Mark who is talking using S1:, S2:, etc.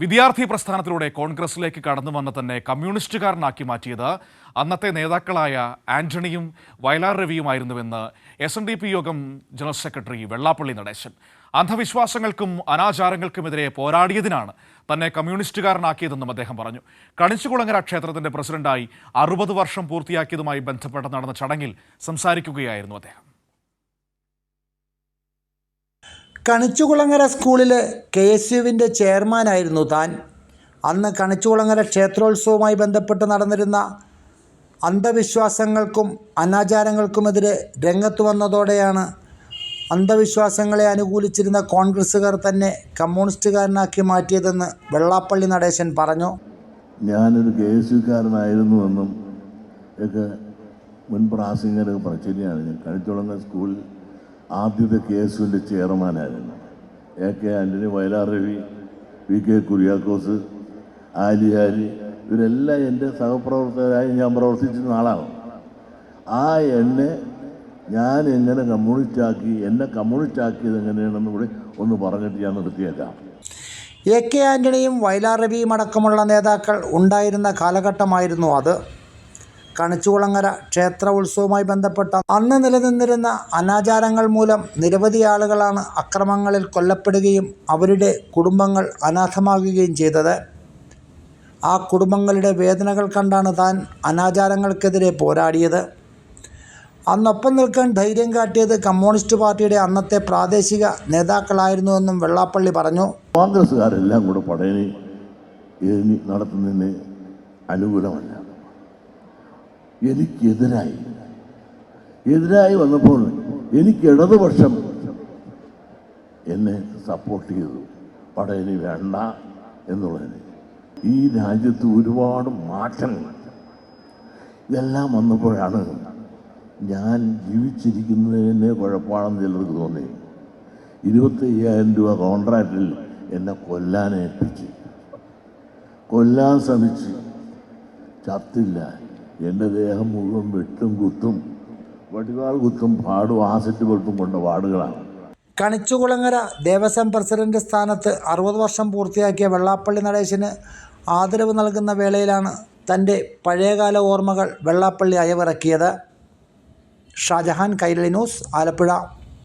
S1: വിദ്യാർത്ഥി പ്രസ്ഥാനത്തിലൂടെ കോൺഗ്രസിലേക്ക് കടന്നു വന്ന തന്നെ കമ്മ്യൂണിസ്റ്റുകാരനാക്കി മാറ്റിയത് അന്നത്തെ നേതാക്കളായ ആന്റണിയും Vayalar രവിയുമായിരുന്നുവെന്ന് S N D P Yogam general secretary Vellappally Natesan. അന്ധവിശ്വാസങ്ങൾക്കും അനാചാരങ്ങൾക്കുമെതിരെ പോരാടിയതിനാണ് തന്നെ കമ്മ്യൂണിസ്റ്റുകാരനാക്കിയതെന്നും അദ്ദേഹം പറഞ്ഞു. കണിച്ചുകുളങ്ങര ക്ഷേത്രത്തിന്റെ പ്രസിഡന്റായി അറുപത് വർഷം പൂർത്തിയാക്കിയതുമായി ബന്ധപ്പെട്ട് നടന്ന ചടങ്ങിൽ സംസാരിക്കുകയായിരുന്നു അദ്ദേഹം.
S2: കണിച്ചുകുളങ്ങര സ്കൂളിലെ കെ എസ് യുവിന്റെ ചെയർമാനായിരുന്നു താൻ. അന്ന് കണിച്ചുകുളങ്ങര ക്ഷേത്രോത്സവവുമായി ബന്ധപ്പെട്ട് നടന്നിരുന്ന അന്ധവിശ്വാസങ്ങൾക്കും അനാചാരങ്ങൾക്കുമെതിരെ രംഗത്ത് വന്നതോടെയാണ് അന്ധവിശ്വാസങ്ങളെ അനുകൂലിച്ചിരുന്ന കോൺഗ്രസ്സുകാർ തന്നെ കമ്മ്യൂണിസ്റ്റുകാരനാക്കി മാറ്റിയതെന്ന് വെള്ളാപ്പള്ളി നടേശൻ പറഞ്ഞു.
S3: ഞാനൊരു കെ എസ് യുക്കാരനായിരുന്നുവെന്നും ഒക്കെ മുൻ പ്രാസംഗികരൊക്കെ പറഞ്ഞു ശരിയാണ്. ഞാൻ കഴിച്ചുളങ്ങ സ്കൂളിൽ ആദ്യത്തെ കെ എസ് യുവിന്റെ ചെയർമാനായിരുന്നു. A K Antony Vayalar Ravi V K Kuriakose Ali Ali ഇവരെല്ലാം എന്റെ സഹപ്രവർത്തകരായി ഞാൻ പ്രവർത്തിച്ചിരുന്ന ആളാണ്. ആ എന്നെ ഞാൻ എങ്ങനെ കമ്മ്യൂണിസ്റ്റാക്കി എന്നെ കമ്മ്യൂണിസ്റ്റാക്കിയത് എങ്ങനെയാണെന്ന് കൂടി ഒന്ന് പറഞ്ഞിട്ട് ഞാൻ നിർത്തിയേക്കാം.
S2: എ കെ ആന്റണിയും വയലാർ രവിയും അടക്കമുള്ള നേതാക്കൾ ഉണ്ടായിരുന്ന കാലഘട്ടമായിരുന്നു അത്. കണിച്ചുകുളങ്ങര ക്ഷേത്ര ഉത്സവവുമായി ബന്ധപ്പെട്ട അന്ന് നിലനിന്നിരുന്ന അനാചാരങ്ങൾ മൂലം നിരവധി ആളുകളാണ് അക്രമങ്ങളിൽ കൊല്ലപ്പെടുകയും അവരുടെ കുടുംബങ്ങൾ അനാഥമാകുകയും ചെയ്തത്. ആ കുടുംബങ്ങളുടെ വേദനകൾ കണ്ടാണ് താൻ അനാചാരങ്ങൾക്കെതിരെ പോരാടിയത്. അന്നൊപ്പം നിൽക്കാൻ ധൈര്യം കാട്ടിയത് കമ്മ്യൂണിസ്റ്റ് പാർട്ടിയുടെ അന്നത്തെ പ്രാദേശിക നേതാക്കളായിരുന്നുവെന്നും വെള്ളാപ്പള്ളി പറഞ്ഞു.
S3: കോൺഗ്രസ്സുകാരെല്ലാം കൂടെ പടയണി നടത്തുന്നതിന് അനുകൂലമല്ല. എനിക്കെതിരായി. എതിരായി വന്നപ്പോൾ എനിക്ക് ഇടതുപക്ഷം എന്നെ സപ്പോർട്ട് ചെയ്തു. പടയണി വേണ്ട എന്നുള്ളതിന്. ഈ രാജ്യത്ത് ഒരുപാട് മാറ്റങ്ങൾ. ഇതെല്ലാം വന്നപ്പോഴാണ് ഞാൻ ജീവിച്ചിരിക്കുന്നതിനെ കുഴപ്പമാണെന്ന് ചിലർക്ക് തോന്നി. ഇരുപത്തി അയ്യായിരം രൂപ കോൺട്രാക്റ്റിൽ എന്നെ കൊല്ലാനേൽപ്പിച്ച്. കൊല്ലാൻ ശ്രമിച്ച്. ചത്തില്ല. എന്റെ ദേഹം മുഴുവൻ വെട്ടും കുത്തും വടിവാൾ കുത്തും പാടും ആസറ്റ് വെട്ടും കൊണ്ട വാർഡുകളാണ്.
S2: കണിച്ചുകുളങ്ങര ദേവസ്വം പ്രസിഡന്റ് സ്ഥാനത്ത് അറുപത് വർഷം പൂർത്തിയാക്കിയ വെള്ളാപ്പള്ളി നടേശന് ആദരവ് നൽകുന്ന വേളയിലാണ് തന്റെ പഴയകാല ഓർമ്മകൾ വെള്ളാപ്പള്ളി അയവിറക്കിയത്. ഷാജഹാൻ കൈരളി ന്യൂസ് ആലപ്പുഴ.